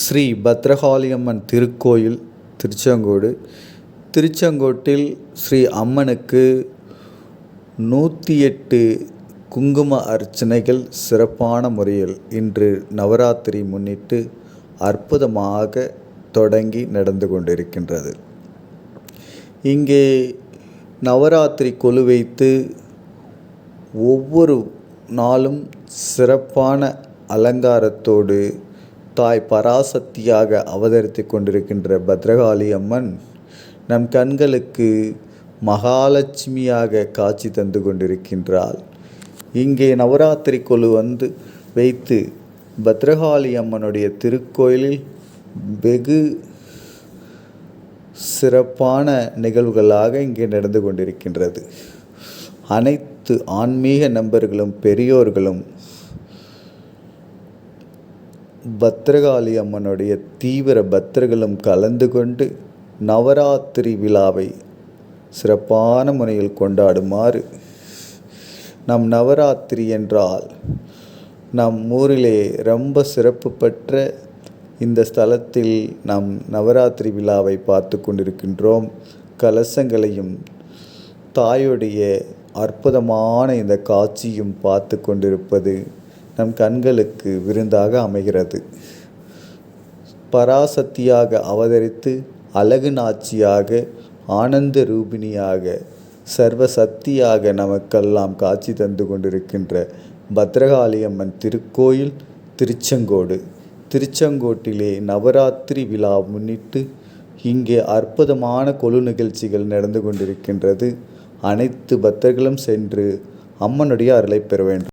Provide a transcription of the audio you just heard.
ஸ்ரீ பத்ரகாளியம்மன் திருக்கோயில் திருச்செங்கோடு. திருச்செங்கோட்டில் ஸ்ரீ அம்மனுக்கு நூற்றி எட்டு குங்கும அர்ச்சனைகள் சிறப்பான முறையில் இன்று நவராத்திரி முன்னிட்டு அற்புதமாக தொடங்கி நடந்து கொண்டிருக்கின்றது. இங்கே நவராத்திரி கொலு வைத்து ஒவ்வொரு நாளும் சிறப்பான அலங்காரத்தோடு தாய் பராசக்தியாக அவதரித்து கொண்டிருக்கின்ற பத்ரகாளி அம்மன் நம் கண்களுக்கு மகாலட்சுமியாக காட்சி தந்து கொண்டிருக்கின்றாள். இங்கே நவராத்திரி கொலு வந்து வைத்து பத்ரகாளி அம்மனுடைய திருக்கோயிலில் வெகு சிறப்பான நிகழ்வுகளாக இங்கே நடந்து கொண்டிருக்கின்றது. அனைத்து ஆன்மீக நண்பர்களும் பெரியோர்களும் பத்ரகாளி அம்மனுடைய தீவிர பக்தர்களும் கலந்து கொண்டு நவராத்திரி விழாவை சிறப்பான முறையில் கொண்டாடுமாறு. நம் நவராத்திரி என்றால் நம் ஊரிலே ரொம்ப சிறப்பு பெற்ற இந்த ஸ்தலத்தில் நாம் நவராத்திரி விழாவை பார்த்து கொண்டிருக்கின்றோம். கலசங்களையும் தாயுடைய அற்புதமான இந்த காட்சியும் பார்த்து கொண்டிருப்பது நம் கண்களுக்கு விருந்தாக அமைகிறது. பராசக்தியாக அவதரித்து அழகு நாச்சியாக ஆனந்த ரூபிணியாக சர்வ சக்தியாக நமக்கெல்லாம் காட்சி தந்து கொண்டிருக்கின்ற பத்ரகாளி அம்மன் திருக்கோயில் திருச்செங்கோடு. திருச்செங்கோட்டிலே நவராத்திரி விழா முன்னிட்டு இங்கே அற்புதமான கொலு நிகழ்ச்சிகள் நடந்து கொண்டிருக்கின்றது. அனைத்து பக்தர்களும் சென்று அம்மனுடைய அருளை பெற வேண்டும்.